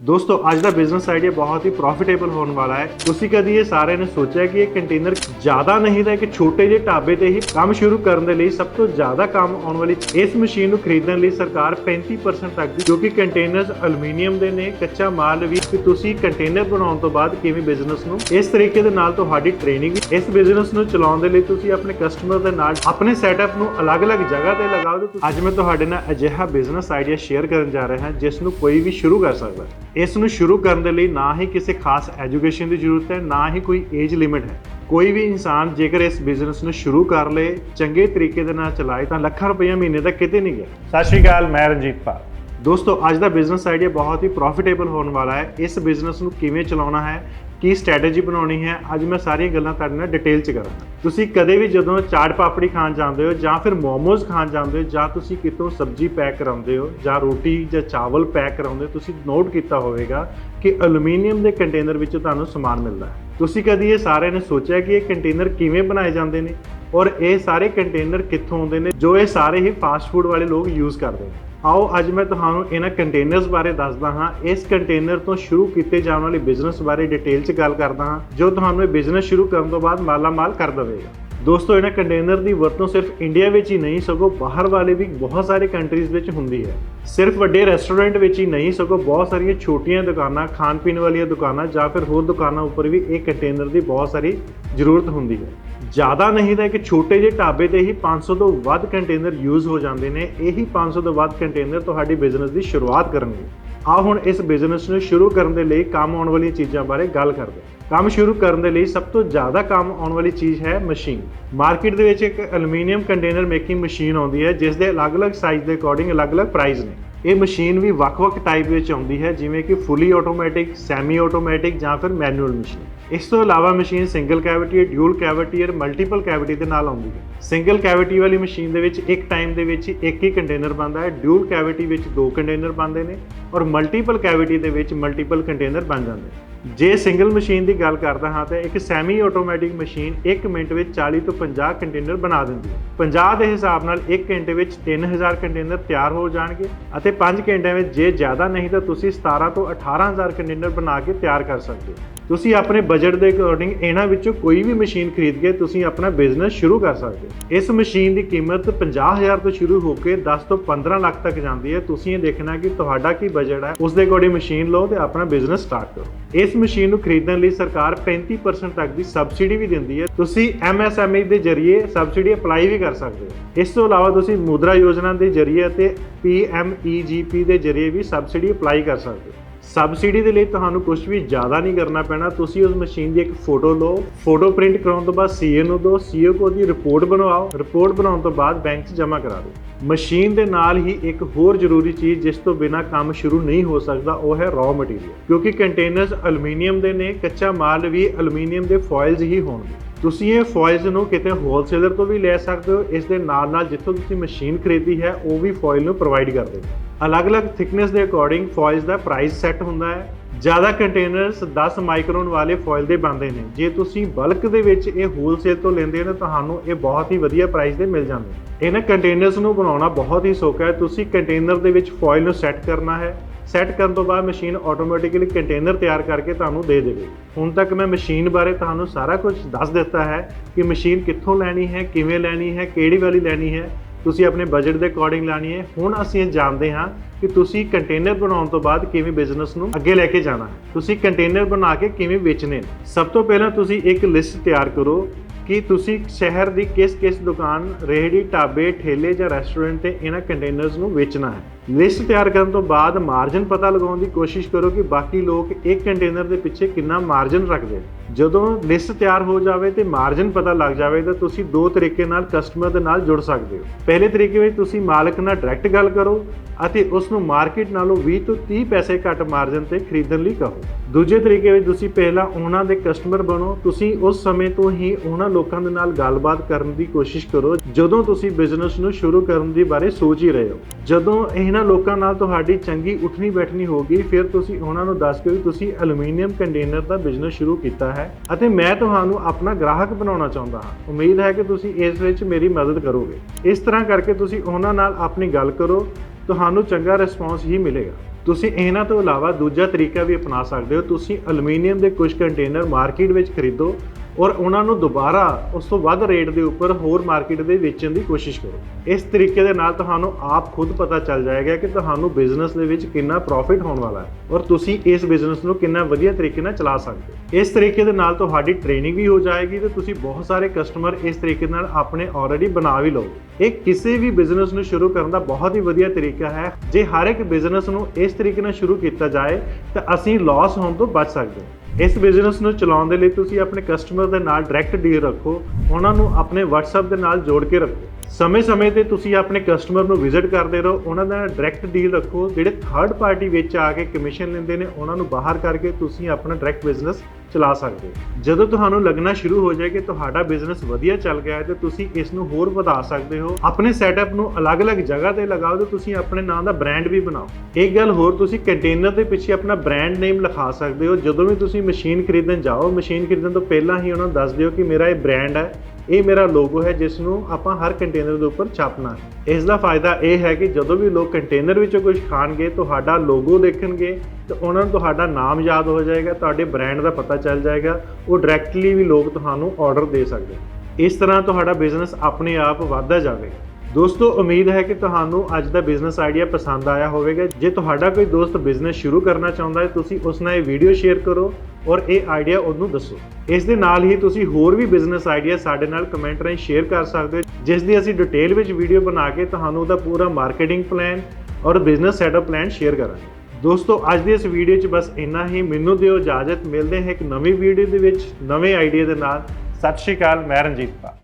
ਦੋਸਤੋ, ਅੱਜ ਦਾ business idea ਬਹੁਤ ਹੀ ਪ੍ਰੋਫਿਟੇਬਲ ਹੋਣ ਵਾਲਾ ਹੈ। ਤੁਸੀਂ ਕਦੀ ਇਹ ਸਾਰਿਆਂ ਨੇ ਸੋਚਿਆ ਕਿ ਇਹ ਕੰਟੇਨਰ ਜ਼ਿਆਦਾ ਨਹੀਂ ਤਾਂ ਇੱਕ ਛੋਟੇ ਜਿਹੇ ਢਾਬੇ ਤੇ ਹੀ ਕੰਮ ਸ਼ੁਰੂ ਕਰਨ ਦੇ ਲਈ ਸਭ ਤੋਂ ਜ਼ਿਆਦਾ ਕੰਮ ਆਉਣ ਵਾਲੀ ਇਸ ਮਸ਼ੀਨ ਨੂੰ ਖਰੀਦਣ ਲਈ ਸਰਕਾਰ 35% ਤੱਕ ਦੀ, ਜੋ ਕਿ ਕੰਟੇਨਰਸ ਐਲੂਮੀਨੀਅਮ ਦੇ ਨੇ, ਕੱਚਾ ਮਾਲ ਵੀ, ਕਿ ਤੁਸੀਂ ਕੰਟੇਨਰ ਬਣਾਉਣ ਤੋਂ ਬਾਅਦ ਕਿਵੇਂ ਬਿਜ਼ਨਸ ਨੂੰ, ਇਸ ਤਰੀਕੇ ਦੇ ਨਾਲ ਤੁਹਾਡੀ ਟ੍ਰੇਨਿੰਗ ਇਸ ਬਿਜ਼ਨਸ ਨੂੰ ਚਲਾਉਣ ਦੇ ਲਈ ਤੁਸੀਂ ਆਪਣੇ ਕਸਟਮਰ ਦੇ ਨਾਲ ਆਪਣੇ ਸੈਟਅਪ ਨੂੰ ਅਲੱਗ-ਅਲੱਗ ਜਗ੍ਹਾ ਤੇ ਲਗਾਓ ਅੱਜ ਮੈਂ ਤੁਹਾਡੇ ਨਾਲ ਅਜਿਹਾ ਬਿਜ਼ਨਸ ਆਈਡੀਆ ਸ਼ੇਅਰ ਕਰਨ ਜਾ ਰਿਹਾ ਹਾਂ ਜਿਸ ਨੂੰ ਕੋਈ ਵੀ ਸ਼ੁਰੂ ਕਰ ਸਕਦਾ ਹੈ। ਇਸ ਨੂੰ ਸ਼ੁਰੂ ਕਰਨ ਦੇ ਲਈ ਨਾ ਹੀ ਕਿਸੇ ਖਾਸ ਐਜੂਕੇਸ਼ਨ ਦੀ ਜ਼ਰੂਰਤ ਹੈ ਨਾ ਹੀ ਕੋਈ ਏਜ ਲਿਮਿਟ ਹੈ। ਕੋਈ ਵੀ ਇਨਸਾਨ ਜੇਕਰ ਇਸ ਬਿਜ਼ਨਸ ਨੂੰ ਸ਼ੁਰੂ ਕਰ ਲੇ ਚੰਗੇ ਤਰੀਕੇ ਦੇ ਨਾਲ ਚਲਾਏ ਤਾਂ ਲੱਖਾਂ ਰੁਪਏ ਮਹੀਨੇ ਤੱਕ ਕਿਤੇ ਨਹੀਂ ਗਿਆ। ਸਤਿ ਸ਼੍ਰੀ ਅਕਾਲ ਮੈਂ ਰਣਜੀਤ ਪਾਲ। ਦੋਸਤੋ ਅੱਜ ਦਾ ਬਿਜ਼ਨਸ ਆਈਡੀਆ ਬਹੁਤ ਹੀ ਪ੍ਰੋਫਿਟੇਬਲ ਹੋਣ ਵਾਲਾ ਹੈ। ਇਸ ਬਿਜ਼ਨਸ ਨੂੰ ਕਿਵੇਂ ਚਲਾਉਣਾ ਹੈ ਕੀ ਸਟ੍ਰੈਟਜੀ ਬਣਾਉਣੀ ਹੈ, ਅੱਜ ਮੈਂ ਸਾਰੀਆਂ ਗੱਲਾਂ ਤੁਹਾਡੇ ਨਾਲ ਡਿਟੇਲ ਚ ਕਰਾਂਗਾ। ਤੁਸੀਂ ਕਦੇ ਵੀ ਜਦੋਂ ਚਾਟ ਪਾਪੜੀ ਖਾਣ ਜਾਂਦੇ ਹੋ ਜਾਂ ਫਿਰ ਮੋਮੋਜ਼ ਖਾਣ ਜਾਂਦੇ ਹੋ ਜਾਂ ਤੁਸੀਂ ਕਿਤੋਂ ਸਬਜ਼ੀ ਪੈਕ ਕਰਾਉਂਦੇ ਹੋ ਜਾਂ ਰੋਟੀ ਜਾਂ ਚਾਵਲ ਪੈਕ ਕਰਾਉਂਦੇ ਹੋ, ਤੁਸੀਂ ਨੋਟ ਕੀਤਾ ਹੋਵੇਗਾ ਕਿ ਐਲੂਮੀਨੀਅਮ ਦੇ ਕੰਟੇਨਰ ਵਿੱਚ ਤੁਹਾਨੂੰ ਸਮਾਨ ਮਿਲਦਾ ਹੈ। ਤੁਸੀਂ ਕਦੀ ਇਹ ਸਾਰਿਆਂ ਨੇ ਸੋਚਿਆ ਕਿ ਇਹ ਕੰਟੇਨਰ ਕਿਵੇਂ ਬਣਾਏ ਜਾਂਦੇ ਨੇ? ਔਰ ਇਹ ਸਾਰੇ ਕੰਟੇਨਰ ਕਿੱਥੋਂ ਆਉਂਦੇ ਨੇ, ਜੋ ਇਹ ਸਾਰੇ ਹੀ ਫਾਸਟ ਫੂਡ ਵਾਲੇ ਲੋਕ ਯੂਜ਼ ਕਰਦੇ ਨੇ? ਆਓ, ਅੱਜ ਮੈਂ ਤੁਹਾਨੂੰ ਇਹਨਾਂ ਕੰਟੇਨਰਸ ਬਾਰੇ ਦੱਸਦਾ ਹਾਂ। ਇਸ ਕੰਟੇਨਰ ਤੋਂ ਸ਼ੁਰੂ ਕੀਤੇ ਜਾਣ ਵਾਲੇ ਬਿਜ਼ਨਸ ਬਾਰੇ ਡਿਟੇਲ 'ਚ ਗੱਲ ਕਰਦਾ ਹਾਂ, ਜੋ ਤੁਹਾਨੂੰ ਇਹ ਬਿਜ਼ਨਸ ਸ਼ੁਰੂ ਕਰਨ ਤੋਂ ਬਾਅਦ ਮਾਲਾ ਮਾਲ ਕਰ ਦੇਵੇਗਾ। ਦੋਸਤੋ, ਇਹਨਾਂ ਕੰਟੇਨਰ ਦੀ ਵਰਤੋਂ ਸਿਰਫ ਇੰਡੀਆ ਵਿੱਚ ਹੀ ਨਹੀਂ, ਸਗੋਂ ਬਾਹਰ ਵਾਲੇ ਵੀ ਬਹੁਤ ਸਾਰੇ ਕੰਟਰੀਜ਼ ਵਿੱਚ ਹੁੰਦੀ ਹੈ। ਸਿਰਫ ਵੱਡੇ ਰੈਸਟੋਰੈਂਟ ਵਿੱਚ ਹੀ ਨਹੀਂ, ਸਗੋਂ ਬਹੁਤ ਸਾਰੀਆਂ ਛੋਟੀਆਂ ਦੁਕਾਨਾਂ ਖਾਣ ਪੀਣ ਵਾਲੀਆਂ ਦੁਕਾਨਾਂ ਜਾਂ ਫਿਰ ਹੋਰ ਦੁਕਾਨਾਂ ਉੱਪਰ ਵੀ ਇਹ ਕੰਟੇਨਰ ਦੀ ਬਹੁਤ ਸਾਰੀ ਜ਼ਰੂਰਤ ਹੁੰਦੀ ਹੈ। ਜ਼ਿਆਦਾ ਨਹੀਂ ਤਾਂ ਇੱਕ ਛੋਟੇ ਜਿਹੇ ਢਾਬੇ ਤੇ ਹੀ 500 ਤੋਂ ਵੱਧ ਕੰਟੇਨਰ ਯੂਜ਼ ਹੋ ਜਾਂਦੇ ਨੇ। ਇਹੀ 500 ਤੋਂ ਵੱਧ ਕੰਟੇਨਰ ਤੁਹਾਡੀ ਬਿਜ਼ਨਸ ਦੀ ਸ਼ੁਰੂਆਤ ਕਰਨਗੇ। ਆਓ ਹੁਣ ਇਸ ਬਿਜ਼ਨਸ ਨੂੰ ਸ਼ੁਰੂ ਕਰਨ ਦੇ ਲਈ ਕੰਮ ਆਉਣ ਵਾਲੀਆਂ ਚੀਜ਼ਾਂ ਬਾਰੇ ਗੱਲ ਕਰਦੇ ਕੰਮ ਸ਼ੁਰੂ ਕਰਨ ਦੇ ਲਈ ਸਭ ਤੋਂ ਜ਼ਿਆਦਾ ਕੰਮ ਆਉਣ ਵਾਲੀ ਚੀਜ਼ ਹੈ ਮਸ਼ੀਨ ਮਾਰਕੀਟ ਦੇ ਵਿੱਚ ਇੱਕ ਐਲੂਮੀਨੀਅਮ ਕੰਟੇਨਰ ਮੇਕਿੰਗ ਮਸ਼ੀਨ ਆਉਂਦੀ ਹੈ, ਜਿਸ ਦੇ ਅਲੱਗ-ਅਲੱਗ ਸਾਈਜ਼ ਦੇ ਅਕੋਰਡਿੰਗ ਅਲੱਗ-ਅਲੱਗ ਪ੍ਰਾਈਸ ਨੇ। ਇਹ ਮਸ਼ੀਨ ਵੀ ਵੱਖ-ਵੱਖ ਟਾਈਪ ਵਿੱਚ ਆਉਂਦੀ ਹੈ, ਜਿਵੇਂ ਕਿ ਫੁੱਲੀ ਆਟੋਮੈਟਿਕ ਸੈਮੀ ਆਟੋਮੈਟਿਕ ਜਾਂ ਫਿਰ ਮੈਨੂਅਲ ਮਸ਼ੀਨ ਇਸ ਤੋਂ ਇਲਾਵਾ machine single cavity dual cavity ਔਰ ਮਲਟੀਪਲ ਕੈਵਿਟੀ ਦੇ ਨਾਲ ਆਉਂਦੀ ਹੈ। ਸਿੰਗਲ ਕੈਵਿਟੀ ਵਾਲੀ ਮਸ਼ੀਨ ਦੇ ਵਿੱਚ ਇੱਕ ਟਾਈਮ ਦੇ ਵਿੱਚ ਇੱਕ ਹੀ ਕੰਟੇਨਰ ਬਣਦਾ ਹੈ। ਡਿਊਲ ਕੈਵਿਟੀ ਵਿੱਚ ਦੋ ਕੰਟੇਨਰ ਬਣਦੇ ਨੇ ਔਰ ਮਲਟੀਪਲ ਕੈਵਿਟੀ ਦੇ ਵਿੱਚ ਮਲਟੀਪਲ ਕੰਟੇਨਰ ਬਣ ਜਾਂਦੇ ਨੇ। ਜੇ ਸਿੰਗਲ ਮਸ਼ੀਨ ਦੀ ਗੱਲ ਕਰਦਾ ਹਾਂ ਤਾਂ ਇੱਕ ਸੈਮੀ ਆਟੋਮੈਟਿਕ ਮਸ਼ੀਨ 1 ਮਿੰਟ ਵਿੱਚ 40 ਤੋਂ 50 ਕੰਟੇਨਰ ਬਣਾ ਦਿੰਦੀ ਹੈ। 50 ਦੇ ਹਿਸਾਬ ਨਾਲ 1 ਘੰਟੇ ਵਿੱਚ 3000 ਕੰਟੇਨਰ ਤਿਆਰ ਹੋ ਜਾਣਗੇ ਅਤੇ 5 ਘੰਟਿਆਂ ਵਿੱਚ ਜੇ ਜ਼ਿਆਦਾ ਨਹੀਂ ਤਾਂ ਤੁਸੀਂ 17 ਤੋਂ 18000 ਕੰਟੇਨਰ ਬਣਾ ਕੇ ਤਿਆਰ ਕਰ ਸਕਦੇ ਹੋ। ਤੁਸੀਂ ਆਪਣੇ ਬਜਟ ਦੇ ਅਕੋਰਡਿੰਗ ਇਹਨਾਂ ਵਿੱਚੋਂ ਕੋਈ ਵੀ ਮਸ਼ੀਨ ਖਰੀਦ ਕੇ ਤੁਸੀਂ ਆਪਣਾ ਬਿਜ਼ਨਸ ਸ਼ੁਰੂ ਕਰ ਸਕਦੇ ਹੋ। ਇਸ ਮਸ਼ੀਨ ਦੀ ਕੀਮਤ 50000 ਤੋਂ ਸ਼ੁਰੂ ਹੋ ਕੇ 10 ਤੋਂ 15 ਲੱਖ ਤੱਕ ਜਾਂਦੀ ਹੈ। ਤੁਸੀਂ ਇਹ ਦੇਖਣਾ ਕਿ ਤੁਹਾਡਾ ਕੀ ਬਜਟ ਹੈ ਉਸ ਦੇ ਅਕੋਰਡਿੰਗ ਮਸ਼ੀਨ ਲਓ ਤੇ ਆਪਣਾ ਬਿਜ਼ਨਸ ਸਟਾਰਟ ਕਰੋ। ਇਸ ਮਸ਼ੀਨ ਨੂੰ ਖਰੀਦਣ ਲਈ ਸਰਕਾਰ 35% ਤੱਕ ਦੀ ਸਬਸਿਡੀ ਵੀ ਦਿੰਦੀ ਹੈ। ਤੁਸੀਂ MSME ਦੇ ਜ਼ਰੀਏ ਸਬਸਿਡੀ ਅਪਲਾਈ ਵੀ ਕਰ ਸਕਦੇ ਹੋ। ਇਸ ਤੋਂ ਇਲਾਵਾ ਤੁਸੀਂ ਮੁਦਰਾ ਯੋਜਨਾ ਦੇ ਜ਼ਰੀਏ ਅਤੇ PMEGP ਦੇ ਜ਼ਰੀਏ ਵੀ ਸਬਸਿਡੀ ਅਪਲਾਈ ਕਰ ਸਕਦੇ ਹੋ। ਸਬਸਿਡੀ ਦੇ ਲਈ ਤੁਹਾਨੂੰ ਕੁਝ ਵੀ ਜ਼ਿਆਦਾ ਨਹੀਂ ਕਰਨਾ ਪੈਣਾ। ਤੁਸੀਂ ਉਸ ਮਸ਼ੀਨ ਦੀ ਇੱਕ ਫੋਟੋ ਲਓ। ਫੋਟੋ ਪ੍ਰਿੰਟ ਕਰਾਉਣ ਤੋਂ ਬਾਅਦ ਸੀਏ ਨੂੰ ਦਿਓ। ਸੀਏ ਕੋ ਦੀ ਰਿਪੋਰਟ ਬਣਵਾਓ। ਰਿਪੋਰਟ ਬਣਾਉਣ ਤੋਂ ਬਾਅਦ ਬੈਂਕ 'ਚ ਜਮ੍ਹਾਂ ਕਰਾ ਦਿਓ। ਮਸ਼ੀਨ ਦੇ ਨਾਲ ਹੀ ਇੱਕ ਹੋਰ ਜ਼ਰੂਰੀ ਚੀਜ਼ ਜਿਸ ਤੋਂ ਬਿਨਾ ਕੰਮ ਸ਼ੁਰੂ ਨਹੀਂ ਹੋ ਸਕਦਾ, ਉਹ ਹੈ ਰॉ ਮਟੀਰੀਅਲ ਕਿਉਂਕਿ ਕੰਟੇਨਰਸ ਐਲੂਮੀਨੀਅਮ ਦੇ ਨੇ, ਕੱਚਾ ਮਾਲ ਵੀ ਐਲੂਮੀਨੀਅਮ ਦੇ ਫੋਇਲਸ ਹੀ ਹੋਣਗੇ। ਤੁਸੀਂ ਇਹ ਫੋਇਲਸ ਨੂੰ ਕਿਤੇ ਹੋਲਸੇਲਰ ਤੋਂ ਵੀ ਲੈ ਸਕਦੇ ਹੋ। ਇਸ ਦੇ ਨਾਲ ਨਾਲ ਜਿੱਥੋਂ ਤੁਸੀਂ ਮਸ਼ੀਨ ਖਰੀਦੀ ਹੈ, ਉਹ ਵੀ ਫੋਇਲ ਨੂੰ ਪ੍ਰੋਵਾਈਡ ਕਰਦੇ ਨੇ। ਅਲੱਗ-ਅਲੱਗ ਥਿਕਨੈਸ ਦੇ ਅਕੋਰਡਿੰਗ ਫੋਇਲਸ ਦਾ ਪ੍ਰਾਈਸ ਸੈੱਟ ਹੁੰਦਾ ਹੈ। ਜ਼ਿਆਦਾ ਕੰਟੇਨਰਸ 10 ਮਾਈਕਰੋਨ ਵਾਲੇ ਫੋਇਲ ਦੇ ਬਣਦੇ ਨੇ। ਜੇ ਤੁਸੀਂ ਬਲਕ ਦੇ ਵਿੱਚ ਇਹ ਹੋਲਸੇਲ ਤੋਂ ਲੈਂਦੇ ਹੋ, ਤਾਂ ਤੁਹਾਨੂੰ ਇਹ ਬਹੁਤ ਹੀ ਵਧੀਆ ਪ੍ਰਾਈਸ ਦੇ ਮਿਲ ਜਾਂਦੇ ਇਹਨਾਂ ਕੰਟੇਨਰਸ ਨੂੰ ਬਣਾਉਣਾ ਬਹੁਤ ਹੀ ਸੌਖਾ ਹੈ। ਤੁਸੀਂ ਕੰਟੇਨਰ ਦੇ ਵਿੱਚ ਫੋਇਲ ਨੂੰ ਸੈੱਟ ਕਰਨਾ ਹੈ। ਸੈੱਟ ਕਰਨ ਤੋਂ ਬਾਅਦ ਮਸ਼ੀਨ ਆਟੋਮੈਟਿਕਲੀ ਕੰਟੇਨਰ ਤਿਆਰ ਕਰਕੇ ਤੁਹਾਨੂੰ ਦੇ ਦੇਵੇਗੀ ਹੁਣ ਤੱਕ ਮੈਂ ਮਸ਼ੀਨ ਬਾਰੇ ਤੁਹਾਨੂੰ ਸਾਰਾ ਕੁਝ ਦੱਸ ਦਿੱਤਾ ਹੈ ਕਿ ਮਸ਼ੀਨ ਕਿੱਥੋਂ ਲੈਣੀ ਹੈ, ਕਿਵੇਂ ਲੈਣੀ ਹੈ, ਕਿਹੜੀ ਵਾਲੀ ਲੈਣੀ ਹੈ। ਤੁਸੀਂ ਆਪਣੇ ਬਜਟ ਦੇ ਅਕੋਰਡਿੰਗ ਲਾਣੀ ਹੈ। ਹੁਣ ਅਸੀਂ ਇਹ ਜਾਣਦੇ ਹਾਂ ਕਿ ਤੁਸੀਂ ਕੰਟੇਨਰ ਬਣਾਉਣ ਤੋਂ ਬਾਅਦ ਕਿਵੇਂ ਬਿਜ਼ਨਸ ਨੂੰ ਅੱਗੇ ਲੈ ਕੇ ਜਾਣਾ ਹੈ। ਤੁਸੀਂ ਕੰਟੇਨਰ ਬਣਾ ਕੇ ਕਿਵੇਂ ਵੇਚਣੇ ਨੇ। ਸਭ ਤੋਂ ਪਹਿਲਾਂ ਤੁਸੀਂ ਇੱਕ ਲਿਸਟ ਤਿਆਰ ਕਰੋ ਕਿ ਤੁਸੀਂ ਸ਼ਹਿਰ ਦੀ ਕਿਸ-ਕਿਸ ਦੁਕਾਨ, ਰੇਹੜੀ, ਢਾਬੇ, ਠੇਲੇ ਜਾਂ ਰੈਸਟੋਰੈਂਟ ਤੇ ਇਹਨਾਂ ਕੰਟੇਨਰਸ ਨੂੰ ਵੇਚਣਾ ਹੈ। ਲਿਸਟ ਤਿਆਰ ਕਰਨ ਤੋਂ ਬਾਅਦ ਮਾਰਜਨ ਪਤਾ ਲਗਾਉਣ ਦੀ ਕੋਸ਼ਿਸ਼ ਕਰੋ ਕਿ ਬਾਕੀ ਲੋਕ ਇੱਕ ਕੰਟੇਨਰ ਦੇ ਪਿੱਛੇ ਕਿੰਨਾ ਮਾਰਜਨ ਰੱਖਦੇ ਨੇ ਜਦੋਂ ਲਿਸਟ ਤਿਆਰ ਹੋ ਜਾਵੇ ਤੇ ਮਾਰਜਨ ਪਤਾ ਲੱਗ ਜਾਵੇ ਤਾਂ ਤੁਸੀਂ ਦੋ ਤਰੀਕੇ ਨਾਲ ਕਸਟਮਰ ਦੇ ਨਾਲ ਜੁੜ ਸਕਦੇ ਹੋ। ਪਹਿਲੇ ਤਰੀਕੇ ਵਿੱਚ ਤੁਸੀਂ ਮਾਲਕ ਨਾਲ ਡਾਇਰੈਕਟ ਗੱਲ ਕਰੋ ਅਤੇ ਉਸ ਨੂੰ ਮਾਰਕੀਟ ਨਾਲੋਂ 20 ਤੋਂ 30 ਪੈਸੇ ਘੱਟ ਮਾਰਜਨ ਤੇ ਖਰੀਦਣ ਲਈ ਕਹੋ। ਦੂਜੇ ਤਰੀਕੇ ਵਿੱਚ ਤੁਸੀਂ ਪਹਿਲਾਂ ਉਹਨਾਂ ਦੇ ਕਸਟਮਰ ਬਣੋ। ਤੁਸੀਂ ਉਸ ਸਮੇਂ ਤੋਂ ਹੀ ਉਹਨਾਂ ਲੋਕਾਂ ਦੇ ਨਾਲ ਗੱਲਬਾਤ ਕਰਨ ਦੀ ਕੋਸ਼ਿਸ਼ ਕਰੋ। ਜਦੋਂ ਤੁਸੀਂ ਬਿਜ਼ਨਸ ਨੂੰ ਸ਼ੁਰੂ ਕਰਨ ਦੀ ਬਾਰੇ ਸੋਚ ਹੀ ਰਹੇ ਹੋ। ਜਦੋਂ ਇਹਨਾਂ ਇਹਨਾਂ ਲੋਕਾਂ ਨਾਲ ਤੁਹਾਡੀ ਚੰਗੀ ਉੱਠਣੀ ਬੈਠਣੀ ਹੋਗੀ ਫਿਰ ਤੁਸੀਂ ਉਹਨਾਂ ਨੂੰ ਦੱਸ ਕੇ ਵੀ ਤੁਸੀਂ ਐਲੂਮੀਨੀਅਮ ਕੰਟੇਨਰ ਦਾ ਬਿਜ਼ਨਸ ਸ਼ੁਰੂ ਕੀਤਾ ਹੈ ਅਤੇ ਮੈਂ ਤੁਹਾਨੂੰ ਆਪਣਾ ਗ੍ਰਾਹਕ ਬਣਾਉਣਾ ਚਾਹੁੰਦਾ ਹਾਂ। ਉਮੀਦ ਹੈ ਕਿ ਤੁਸੀਂ ਇਸ ਵਿੱਚ ਮੇਰੀ ਮਦਦ ਕਰੋਗੇ। ਇਸ ਤਰ੍ਹਾਂ ਕਰਕੇ ਤੁਸੀਂ ਉਹਨਾਂ ਨਾਲ ਆਪਣੀ ਗੱਲ ਕਰੋ, ਤੁਹਾਨੂੰ ਚੰਗਾ ਰਿਸਪੌਂਸ ਹੀ ਮਿਲੇਗਾ। ਤੁਸੀਂ ਇਹਨਾਂ ਤੋਂ ਇਲਾਵਾ ਦੂਜਾ ਤਰੀਕਾ ਵੀ ਅਪਣਾ ਸਕਦੇ ਹੋ। ਤੁਸੀਂ ਐਲੂਮੀਨੀਅਮ ਦੇ ਕੁਝ ਕੰਟੇਨਰ ਮਾਰਕੀਟ ਵਿੱਚ ਖਰੀਦੋ ਔਰ ਉਹਨਾਂ ਨੂੰ ਦੁਬਾਰਾ ਉਸ ਤੋਂ ਵੱਧ ਰੇਟ ਦੇ ਉੱਪਰ ਹੋਰ ਮਾਰਕੀਟ ਦੇ ਵੇਚਣ ਦੀ ਕੋਸ਼ਿਸ਼ ਕਰੋ। ਇਸ ਤਰੀਕੇ ਦੇ ਨਾਲ ਤੁਹਾਨੂੰ ਆਪ ਖੁਦ ਪਤਾ ਚੱਲ ਜਾਏਗਾ ਕਿ ਤੁਹਾਨੂੰ ਬਿਜ਼ਨਸ ਦੇ ਵਿੱਚ ਕਿੰਨਾ ਪ੍ਰੋਫਿਟ ਹੋਣ ਵਾਲਾ ਹੈ ਔਰ ਤੁਸੀਂ ਇਸ ਬਿਜ਼ਨਸ ਨੂੰ ਕਿੰਨਾ ਵਧੀਆ ਤਰੀਕੇ ਨਾਲ ਚਲਾ ਸਕਦੇ ਹੋ। ਇਸ ਤਰੀਕੇ ਦੇ ਨਾਲ ਤੁਹਾਡੀ ਟ੍ਰੇਨਿੰਗ ਵੀ ਹੋ ਜਾਏਗੀ ਤੇ ਤੁਸੀਂ ਬਹੁਤ ਸਾਰੇ ਕਸਟਮਰ ਇਸ ਤਰੀਕੇ ਨਾਲ ਆਪਣੇ ਆਲਰੇਡੀ ਬਣਾ ਵੀ ਲਓਗੇ ਇਹ ਕਿਸੇ ਵੀ ਬਿਜ਼ਨਸ ਨੂੰ ਸ਼ੁਰੂ ਕਰਨ ਦਾ ਬਹੁਤ ਹੀ ਵਧੀਆ ਤਰੀਕਾ ਹੈ। ਜੇ ਹਰ ਇੱਕ ਬਿਜ਼ਨਸ ਨੂੰ ਇਸ ਤਰੀਕੇ ਨਾਲ ਸ਼ੁਰੂ ਕੀਤਾ ਜਾਏ ਤਾਂ ਅਸੀਂ ਲਾਸ ਹੋਣ ਤੋਂ ਬਚ ਸਕਦੇ ਹਾਂ। ਇਸ ਬਿਜ਼ਨਸ ਨੂੰ ਚਲਾਉਣ ਦੇ ਲਈ ਤੁਸੀਂ ਆਪਣੇ ਕਸਟਮਰ ਦੇ ਨਾਲ ਡਾਇਰੈਕਟ ਡੀਲ ਰੱਖੋ, ਉਹਨਾਂ ਨੂੰ ਆਪਣੇ WhatsApp ਦੇ ਨਾਲ ਜੋੜ ਕੇ ਰੱਖੋ। ਸਮੇਂ-ਸਮੇਂ ਤੇ ਤੁਸੀਂ ਆਪਣੇ ਕਸਟਮਰ ਨੂੰ ਵਿਜ਼ਿਟ ਕਰਦੇ ਰਹੋ, ਉਹਨਾਂ ਦਾ ਡਾਇਰੈਕਟ ਡੀਲ ਰੱਖੋ, ਜਿਹੜੇ ਥਰਡ ਪਾਰਟੀ ਵਿੱਚ ਆ ਕੇ ਕਮਿਸ਼ਨ ਲੈਂਦੇ ਨੇ, ਉਹਨਾਂ ਨੂੰ ਬਾਹਰ ਕਰਕੇ ਤੁਸੀਂ ਆਪਣਾ ਡਾਇਰੈਕਟ ਬਿਜ਼ਨਸ ਚਲਾ ਸਕਦੇ ਹੋ। ਜਦੋਂ ਤੁਹਾਨੂੰ ਲੱਗਣਾ ਸ਼ੁਰੂ ਹੋ ਜਾਏ ਕਿ ਤੁਹਾਡਾ ਬਿਜ਼ਨਸ ਵਧੀਆ ਚੱਲ ਗਿਆ ਹੈ, ਤੇ ਤੁਸੀਂ ਇਸ ਨੂੰ ਹੋਰ ਵਧਾ ਸਕਦੇ ਹੋ। ਆਪਣੇ ਸੈਟਅਪ ਨੂੰ ਅਲੱਗ-ਅਲੱਗ ਜਗ੍ਹਾ ਤੇ ਲਗਾਓ, ਤੇ ਤੁਸੀਂ ਆਪਣੇ ਨਾਮ ਦਾ ਬ੍ਰਾਂਡ ਵੀ ਬਣਾਓ। ਇੱਕ ਗੱਲ ਹੋਰ, ਤੁਸੀਂ ਕੰਟੇਨਰ ਦੇ ਪਿੱਛੇ ਆਪਣਾ ਬ੍ਰਾਂਡ ਨੇਮ ਲਿਖਾ ਸਕਦੇ ਹੋ। ਜਦੋਂ ਵੀ ਤੁਸੀਂ ਮਸ਼ੀਨ ਖਰੀਦਣ ਜਾਓ ਮਸ਼ੀਨ ਖਰੀਦਣ ਤੋਂ ਪਹਿਲਾਂ ਹੀ ਉਹਨਾਂ ਨੂੰ ਦੱਸ ਦਿਓ ਕਿ ਮੇਰਾ ਇਹ ਬ੍ਰਾਂਡ ਹੈ। ਇਹ ਮੇਰਾ ਲੋਗੋ ਹੈ ਜਿਸ ਨੂੰ ਆਪਾਂ ਹਰ ਕੰਟੇਨਰ ਦੇ ਉੱਪਰ ਛਾਪਣਾ ਹੈ। ਇਸ ਦਾ ਫਾਇਦਾ ਇਹ ਹੈ ਕਿ ਜਦੋਂ ਵੀ ਲੋਕ ਕੰਟੇਨਰ ਵਿੱਚੋਂ ਕੁਝ ਖਾਣਗੇ, ਤੁਹਾਡਾ ਲੋਗੋ ਦੇਖਣਗੇ, ਤੇ ਉਹਨਾਂ ਨੂੰ ਤੁਹਾਡਾ ਨਾਮ ਯਾਦ ਹੋ ਜਾਏਗਾ, ਤੁਹਾਡੇ ਬ੍ਰਾਂਡ ਦਾ ਪਤਾ ਚੱਲ ਜਾਏਗਾ, ਉਹ ਡਾਇਰੈਕਟਲੀ ਵੀ ਲੋਕ ਤੁਹਾਨੂੰ ਆਰਡਰ ਦੇ ਸਕਦੇ ਇਸ ਤਰ੍ਹਾਂ ਤੁਹਾਡਾ ਬਿਜ਼ਨਸ ਆਪਣੇ ਆਪ ਵਧਦਾ ਜਾਵੇਗਾ। ਦੋਸਤੋ, ਉਮੀਦ ਹੈ ਕਿ ਤੁਹਾਨੂੰ ਅੱਜ ਦਾ ਬਿਜ਼ਨਸ ਆਈਡੀਆ ਪਸੰਦ ਆਇਆ ਹੋਵੇਗਾ। ਜੇ ਤੁਹਾਡਾ ਕੋਈ ਦੋਸਤ ਬਿਜ਼ਨਸ ਸ਼ੁਰੂ ਕਰਨਾ ਚਾਹੁੰਦਾ ਹੈ, ਤੁਸੀਂ ਉਸ ਨਾਲ ਇਹ ਵੀਡੀਓ ਸ਼ੇਅਰ ਕਰੋ। ਔਰ ਇਹ ਆਈਡੀਆ ਉਹਨੂੰ ਦੱਸੋ। ਇਸ ਦੇ ਨਾਲ ਹੀ ਤੁਸੀਂ ਹੋਰ ਵੀ ਬਿਜ਼ਨਸ ਆਈਡੀਆ ਸਾਡੇ ਨਾਲ ਕਮੈਂਟ ਰਾਹੀਂ ਸ਼ੇਅਰ ਕਰ ਸਕਦੇ ਹੋ। ਜਿਸ ਦੀ ਅਸੀਂ ਡਿਟੇਲ ਵਿੱਚ ਵੀਡੀਓ ਬਣਾ ਕੇ ਤੁਹਾਨੂੰ ਉਹਦਾ ਪੂਰਾ ਮਾਰਕੀਟਿੰਗ ਪਲਾਨ ਔਰ ਬਿਜ਼ਨਸ ਸੈਟਅਪ ਪਲਾਨ ਸ਼ੇਅਰ ਕਰਾਂਗੇ। ਦੋਸਤੋ, ਅੱਜ ਦੀ ਇਸ ਵੀਡੀਓ 'ਚ ਬਸ ਇੰਨਾ ਹੀ। ਮੈਨੂੰ ਦਿਓ ਇਜਾਜ਼ਤ। ਮਿਲਦੇ ਹਾਂ ਇੱਕ ਨਵੀਂ ਵੀਡੀਓ ਦੇ ਵਿੱਚ, ਨਵੇਂ ਆਈਡੀਆ ਦੇ ਨਾਲ। ਸਤਿ ਸ਼੍ਰੀ ਅਕਾਲ, ਮੈਂ ਰਣਜੀਤ ਪਾ